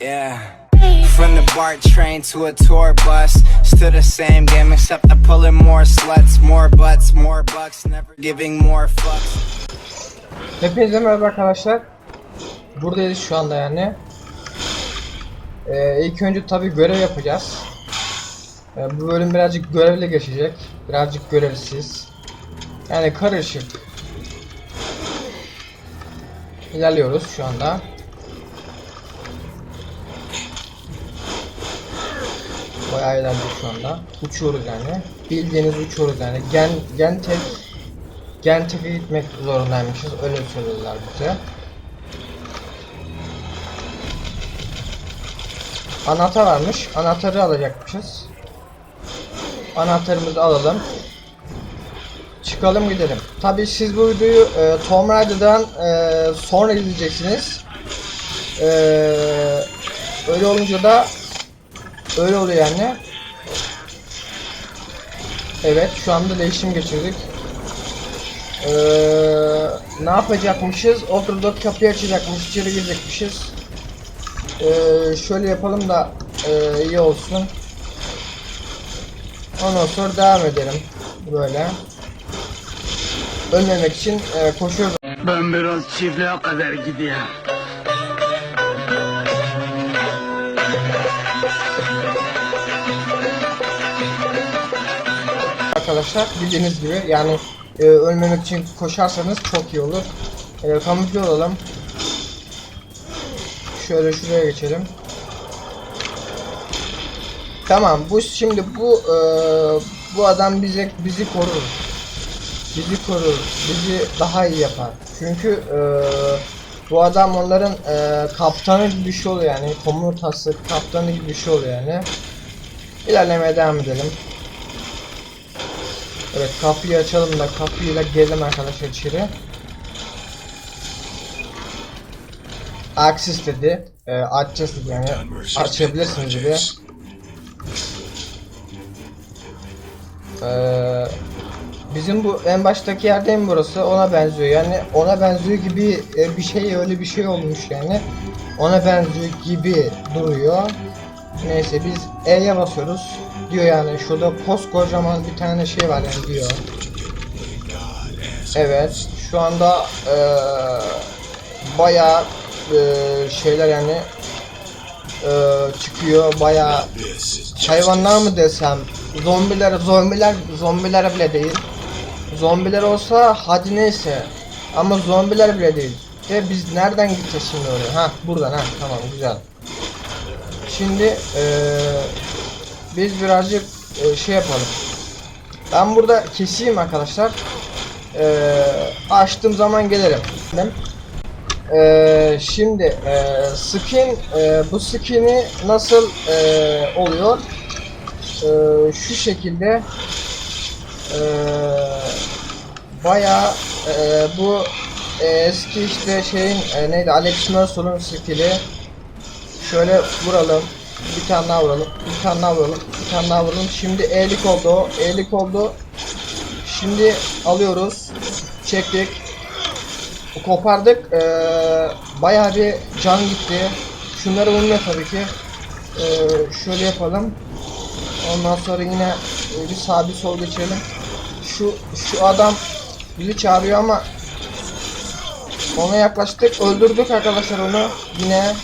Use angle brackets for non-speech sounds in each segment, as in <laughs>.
Yeah. From the BART train to a tour bus, still the same game except I'm pulling more sluts, more butts, more bucks, never giving more fucks. Hepinize merhaba arkadaşlar. Buradayız şu anda yani. Ee, ilk önce tabi görev yapacağız. Ee, bu bölüm birazcık görevle geçecek. Birazcık görevsiz. Yani karışık. İlerliyoruz şu anda. Bayağı ilerledik şu anda. Uçuyoruz yani. Bildiğiniz uçuyoruz yani. Gen, gen tek Gentek'e gitmek zorundaymışız. Öyle söylediler bize. Anahtar varmış. Anahtarı alacakmışız. Anahtarımızı alalım. Çıkalım gidelim. Tabi siz bu videoyu e, Tomb Raider'dan e, sonra izleyeceksiniz. E, öyle olunca da öyle oluyor yani. Evet şu anda değişim geçirdik. Ee, ne yapacakmışız? Oturduk kapıyı açacakmış, içeri girecekmişiz. Ee, şöyle yapalım da e, iyi olsun. Ondan sonra devam edelim. Böyle. Ölmemek için e, koşuyoruz. Ben biraz çiftliğe kadar gideyim. Arkadaşlar. Bildiğiniz gibi yani e, ölmemek için koşarsanız çok iyi olur. E, kamufle olalım. Şöyle şuraya geçelim. Tamam bu şimdi bu e, bu adam bize bizi korur. Bizi korur. Bizi daha iyi yapar. Çünkü e, bu adam onların e, kaptanı gibi bir şey oluyor yani komutası kaptanı gibi bir şey oluyor yani. İlerlemeye devam edelim. Evet kapıyı açalım da kapıyla girelim arkadaşlar içeri. Access dedi. Ee, açacağız dedi yani. Açabilirsiniz dedi. Ee, bizim bu en baştaki yer değil mi burası? Ona benziyor. Yani ona benziyor gibi e, bir şey öyle bir şey olmuş yani. Ona benziyor gibi duruyor. Neyse biz E'ye basıyoruz. Diyor yani şurada koskocaman bir tane şey var yani diyor. Evet şu anda eee bayağı eee, şeyler yani eee, çıkıyor bayağı. Hayvanlar mı desem? Zombiler zombiler zombiler bile değil. Zombiler olsa hadi neyse. Ama zombiler bile değil. Ve biz nereden gideceğiz şimdi oraya? Ha buradan ha tamam güzel. Şimdi eee, biz birazcık eee, şey yapalım. Ben burada keseyim arkadaşlar. Eee açtığım zaman gelirim. Eee, şimdi eee, skin eee, bu skin'i nasıl eee, oluyor? Eee, şu şekilde eee bayağı eee, bu eee, eski işte şeyin eee, neydi Alex Mercer'ın skill'i Şöyle vuralım. Bir tane daha vuralım. Bir tane daha vuralım. Bir tane daha vuralım. Şimdi elik oldu. Elik oldu. Şimdi alıyoruz. Çektik. Kopardık. Ee, bayağı bir can gitti. Şunları vurmuyor tabii ki. Ee, şöyle yapalım. Ondan sonra yine e, bir sağ bir sol geçelim. Şu şu adam bizi çağırıyor ama ona yaklaştık. Öldürdük arkadaşlar onu. Yine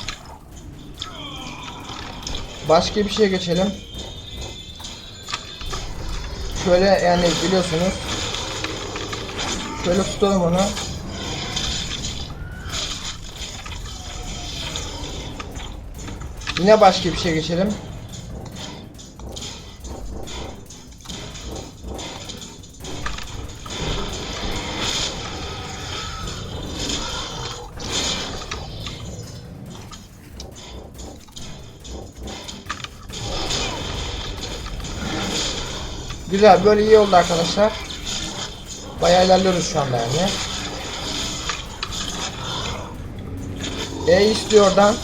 Başka bir şeye geçelim. Şöyle yani biliyorsunuz. Şöyle tutalım onu. Yine başka bir şey geçelim. Güzel böyle iyi oldu arkadaşlar. Bayağı ilerliyoruz şu anda yani. E istiyor oradan.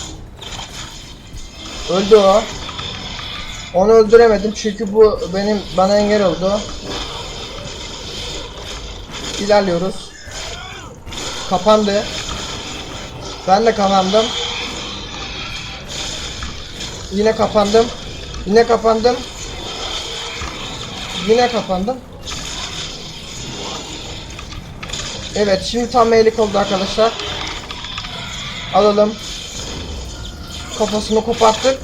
Öldü o. Onu öldüremedim çünkü bu benim bana engel oldu. İlerliyoruz. Kapandı. Ben de kapandım. Yine kapandım. Yine kapandım. Yine kapandım. Evet şimdi tam meylik oldu arkadaşlar. Alalım. Kafasını koparttık.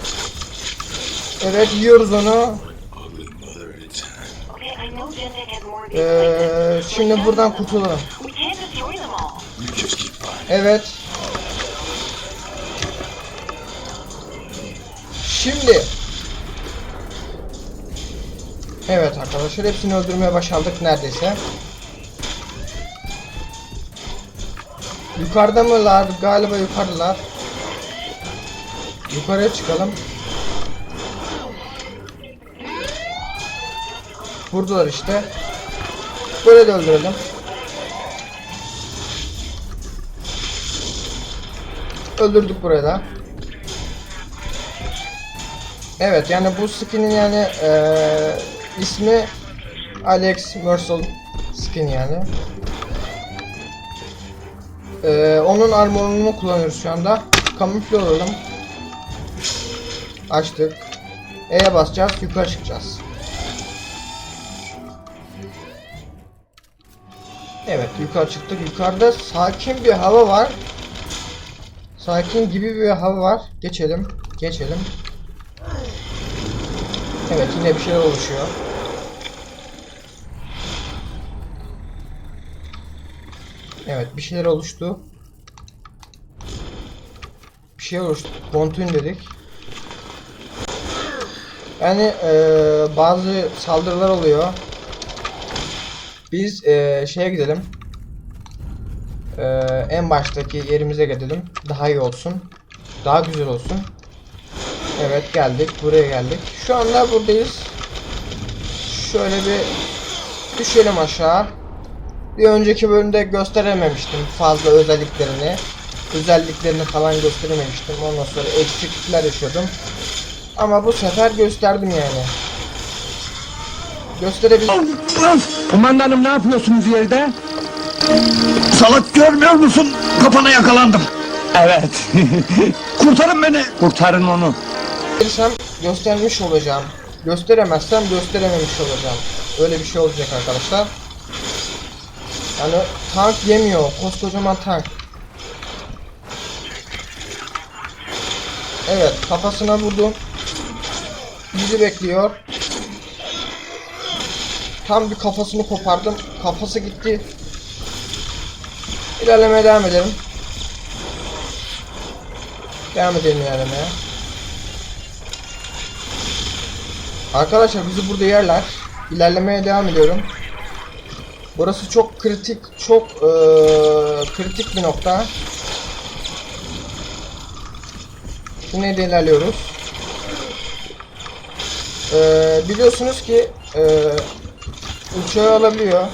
Evet yiyoruz onu. Ee, şimdi buradan kurtulalım. Evet. Şimdi. Evet arkadaşlar hepsini öldürmeye başardık neredeyse. Yukarıda mılar? Galiba yukarıdalar. Yukarıya çıkalım. Buradalar işte. Böyle de öldürelim. Öldürdük burayı da. Evet yani bu skinin yani eee ismi Alex Mercer skin yani. Eee onun armorunu kullanıyoruz şu anda. Kamufle olalım. Açtık. E'ye basacağız, yukarı çıkacağız. Evet, yukarı çıktık. Yukarıda sakin bir hava var. Sakin gibi bir hava var. Geçelim. Geçelim. Evet yine bir şeyler oluşuyor. Evet bir şeyler oluştu. Bir şey oluştu. Kontün dedik. Yani eee, bazı saldırılar oluyor. Biz eee, şeye gidelim. Eee, en baştaki yerimize gidelim. Daha iyi olsun. Daha güzel olsun. Evet geldik. Buraya geldik. Şu anda buradayız. Şöyle bir düşelim aşağı. Bir önceki bölümde gösterememiştim fazla özelliklerini. Özelliklerini falan gösterememiştim. Ondan sonra eksiklikler yaşıyordum. Ama bu sefer gösterdim yani. Gösterebilirim. Kumandanım ne yapıyorsunuz yerde? Salak görmüyor musun? Kapana yakalandım. Evet. <laughs> Kurtarın beni. Kurtarın onu. Gösterirsem göstermiş olacağım. Gösteremezsem gösterememiş olacağım. Öyle bir şey olacak arkadaşlar. Yani tank yemiyor. Koskocaman tank. Evet kafasına vurdum. Bizi bekliyor. Tam bir kafasını kopardım. Kafası gitti. İlerlemeye devam edelim. Devam edelim ilerlemeye. Arkadaşlar bizi burada yerler. İlerlemeye devam ediyorum. Burası çok kritik, çok eee, kritik bir nokta. De ilerliyoruz. Eee, biliyorsunuz ki eee uçağı alabiliyor.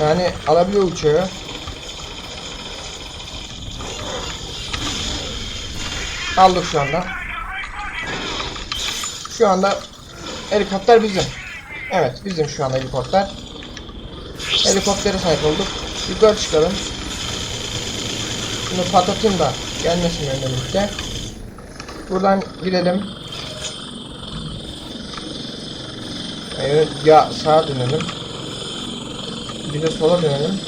Yani alabiliyor uçağı. Aldık şu anda. Şu anda helikopter bizim. Evet bizim şu anda helikopter. Helikoptere sahip olduk. Yukarı çıkalım. Bunu patlatayım da gelmesin önümüzde. Buradan girelim. Evet ya sağa dönelim. Bir de sola dönelim.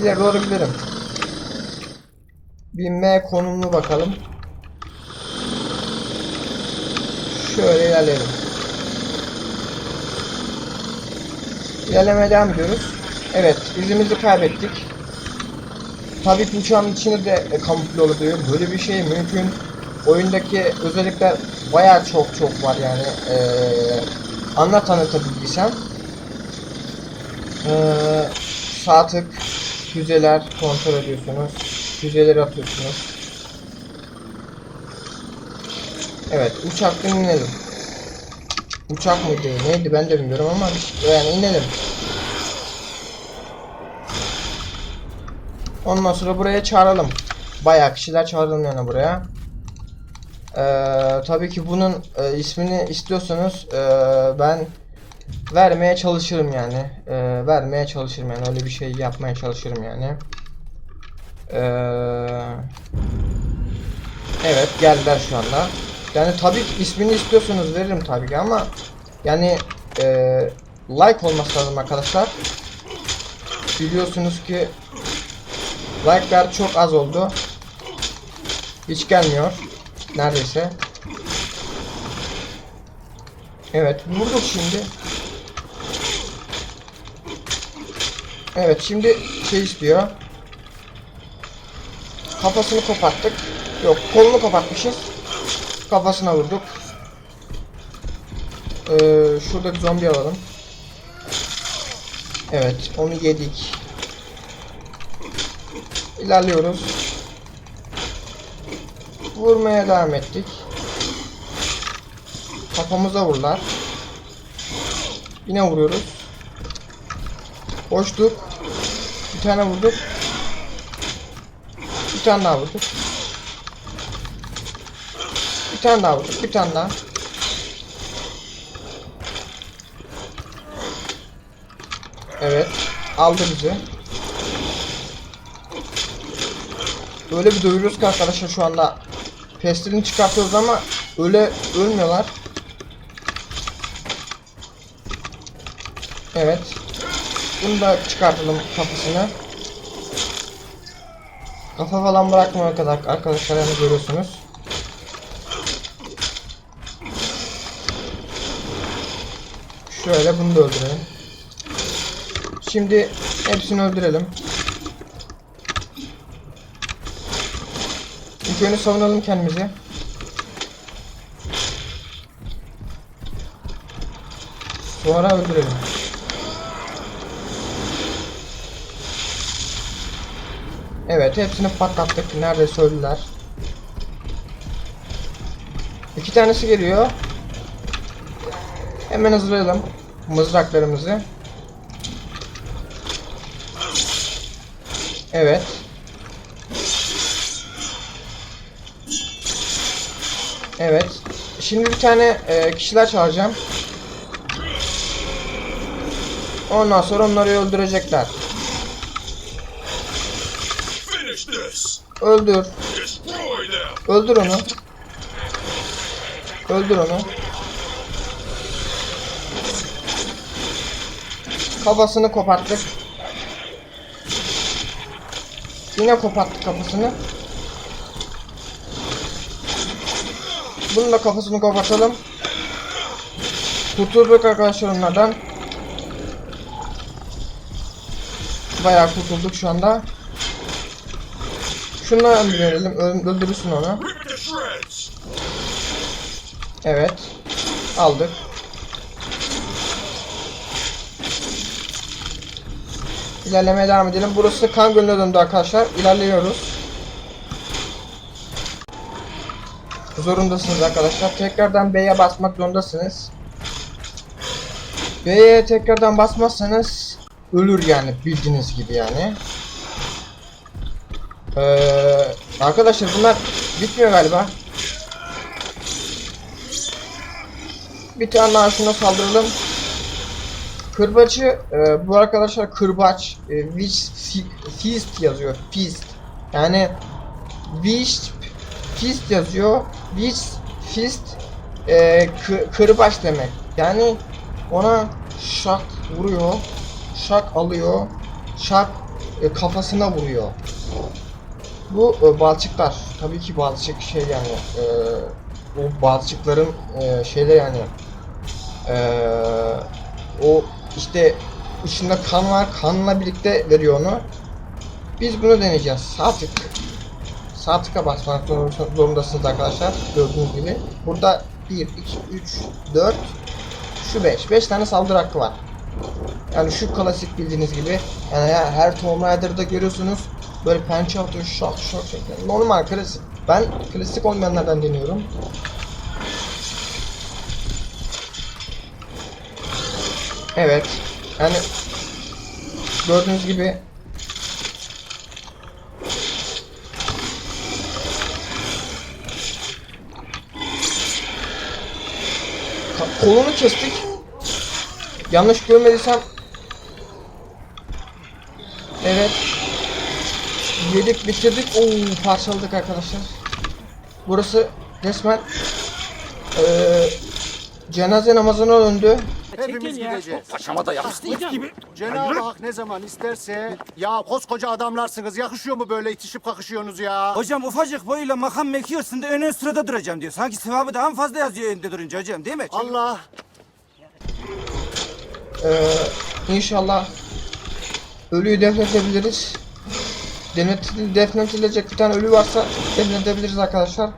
İleri doğru gidelim. Bir M konumunu bakalım. Şöyle ilerleyelim. İlerlemeye devam ediyoruz. Evet, izimizi kaybettik. Tabii ki uçağın içinde de e, kamufle oluyor. Böyle bir şey mümkün. Oyundaki özellikler bayağı çok çok var yani. Ee, anlat anlatabildiysem. Ee, sağ tık, füzeler kontrol ediyorsunuz. Füzeleri atıyorsunuz. Evet, uçaktan inelim. Uçak mıydı, neydi ben de bilmiyorum ama yani inelim. Ondan sonra buraya çağıralım. Bayağı kişiler çağıralım yani buraya. Ee, tabii ki bunun e, ismini istiyorsanız e, ben vermeye çalışırım yani. E, vermeye çalışırım yani öyle bir şey yapmaya çalışırım yani. Eee Evet geldiler şu anda. Yani tabii ismini istiyorsanız veririm tabii ki ama yani eee, like olması lazım arkadaşlar. Biliyorsunuz ki like'lar çok az oldu. Hiç gelmiyor. Neredeyse. Evet vurduk şimdi. Evet şimdi şey istiyor. Kafasını koparttık. Yok kolunu kopartmışız. Kafasına vurduk. Ee, şuradaki zombi alalım. Evet onu yedik. İlerliyoruz. Vurmaya devam ettik. Kafamıza vurlar. Yine vuruyoruz. Boşluk. Bir tane vurduk. Bir tane daha vurduk. Tane daha vurduk. Bir tane daha. Evet. Aldı bizi. Öyle bir dövüyoruz ki arkadaşlar şu anda. Pestilini çıkartıyoruz ama öyle ölmüyorlar. Evet. Bunu da çıkartalım kafasını. Kafa falan bırakmıyor kadar arkadaşlar yani görüyorsunuz. Şöyle bunu da öldürelim. Şimdi hepsini öldürelim. İlk önce savunalım kendimizi. Sonra öldürelim. Evet hepsini patlattık. Neredeyse öldüler. İki tanesi geliyor. Hemen hazırlayalım mızraklarımızı. Evet. Evet. Şimdi bir tane e, kişiler çağıracağım. Ondan sonra onları öldürecekler. Öldür. Öldür onu. Öldür onu. Kafasını koparttık. Yine koparttık kafasını. Bunun da kafasını kopartalım. Kurtulduk arkadaşlar onlardan. Bayağı kurtulduk şu anda. Şunu öldürelim. Öl- Öldürürsün onu. Evet. Aldık. İlerlemeye devam edelim. Burası kan gölüne döndü arkadaşlar. İlerliyoruz. Zorundasınız arkadaşlar. Tekrardan B'ye basmak zorundasınız. B'ye tekrardan basmazsanız ölür yani bildiğiniz gibi yani. Ee, arkadaşlar bunlar bitmiyor galiba. Bir tane daha şuna saldıralım. Kırbacı e, bu arkadaşlar kırbaç e, fi- fist yazıyor fist. Yani which fist yazıyor which fist e, kı- kırbaç demek. Yani ona şak vuruyor şak alıyor şak e, kafasına vuruyor. Bu e, balçıklar. Tabii ki balçık şey yani e, o balçıkların e, şeyler yani ee, o işte içinde kan var. Kanla birlikte veriyor onu. Biz bunu deneyeceğiz. Sağ tık. Sağ tıka basmak zorunda- zorundasınız arkadaşlar. Gördüğünüz gibi. Burada 1, 2, 3, 4, şu 5. 5 tane saldırı hakkı var. Yani şu klasik bildiğiniz gibi. Yani her, her Tomb Raider'da görüyorsunuz. Böyle pençe atıyor şak şak şak. Normal klasik. Ben klasik olmayanlardan deniyorum. Evet. Yani gördüğünüz gibi kolunu kestik. Yanlış görmediysem Evet. Yedik bitirdik. Oo parçaladık arkadaşlar. burası resmen eee cenaze namazına döndü. Hepimiz gideceğiz. Paşama da yakıştı it gibi. Cenab-ı Hak ne zaman isterse ya koskoca adamlarsınız yakışıyor mu böyle itişip kakışıyorsunuz ya? Hocam ufacık boyuyla makam mekiyorsun da ön sırada duracağım diyor. Sanki sevabı daha mı fazla yazıyor önde durunca hocam değil mi? Allah Eee inşallah ölüyü defnedebiliriz. Defnet- Defnedilecek bir tane ölü varsa defnedebiliriz arkadaşlar.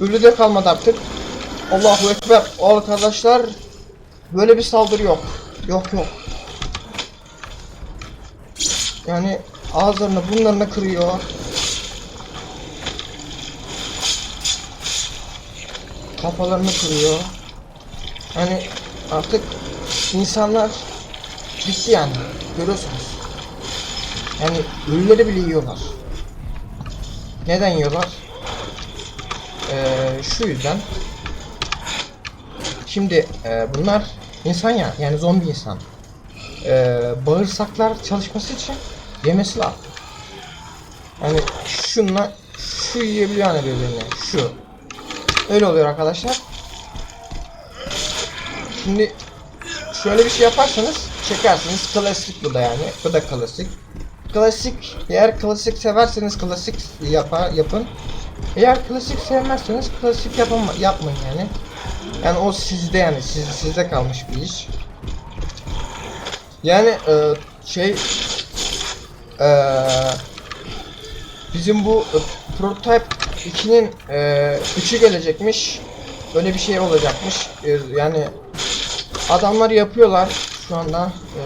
Ölü kalmadı artık. Allahu Ekber. Arkadaşlar böyle bir saldırı yok. Yok yok. Yani ağızlarını bunlarını kırıyor. Kafalarını kırıyor. Hani artık insanlar bitti yani. Görüyorsunuz. Yani ölüleri bile yiyorlar. Neden yiyorlar? Ee, şu yüzden. Şimdi e, bunlar insan ya yani zombi insan. Ee, bağırsaklar çalışması için yemesi lazım. Yani şunla şu yiyebiliyor yani birbirini. Şu. Öyle oluyor arkadaşlar. Şimdi şöyle bir şey yaparsanız çekersiniz. Klasik bu da yani. Bu da klasik. Klasik. Eğer klasik severseniz klasik yapa, yapın. Eğer klasik sevmezseniz klasik yapama, yapmayın yani. Yani o sizde yani siz, sizde kalmış bir iş. Yani e, şey e, bizim bu e, prototype 2'nin e, 3'ü gelecekmiş. Böyle bir şey olacakmış. E, yani adamlar yapıyorlar şu anda. E,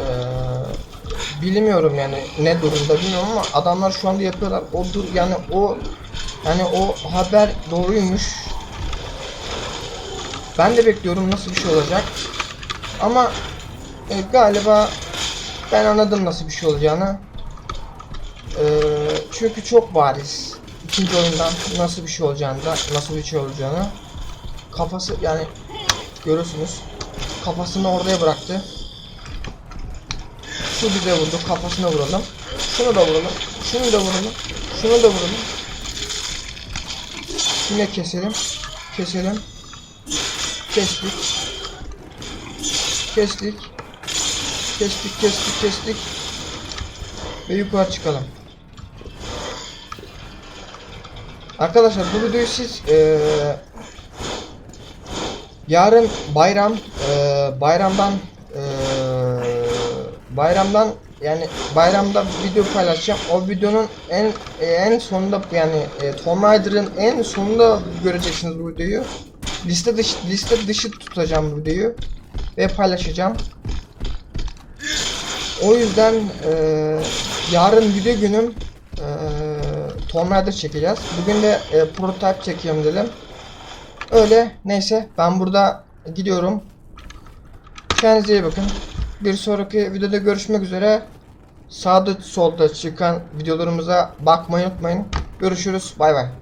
bilmiyorum yani ne durumda bilmiyorum ama adamlar şu anda yapıyorlar. O dur yani o yani o haber doğruymuş. Ben de bekliyorum nasıl bir şey olacak. Ama e, galiba ben anladım nasıl bir şey olacağını. E, çünkü çok bariz. İkinci oyundan nasıl bir şey olacağını da nasıl bir şey olacağını. Kafası yani görüyorsunuz. Kafasını oraya bıraktı. Şu bize vurdu. Kafasına vuralım. Şunu da vuralım. Şunu da vuralım. Şunu da vuralım. Yine keselim. Keselim. Kestik. Kestik. Kestik, kestik, kestik. Ve yukarı çıkalım. Arkadaşlar bu videoyu siz eee yarın bayram eee, bayramdan eee, bayramdan yani bayramda video paylaşacağım. O videonun en en sonunda yani e, Tomb Raider'ın en sonunda göreceksiniz bu videoyu. Liste dışı liste dışı tutacağım bu videoyu ve paylaşacağım. O yüzden e, yarın video günüm e, Tomb Raider çekeceğiz. Bugün de e, prototype çekiyorum dedim. Öyle neyse ben burada gidiyorum. Kendinize iyi bakın. Bir sonraki videoda görüşmek üzere. Sağda solda çıkan videolarımıza bakmayı unutmayın. Görüşürüz. Bay bay.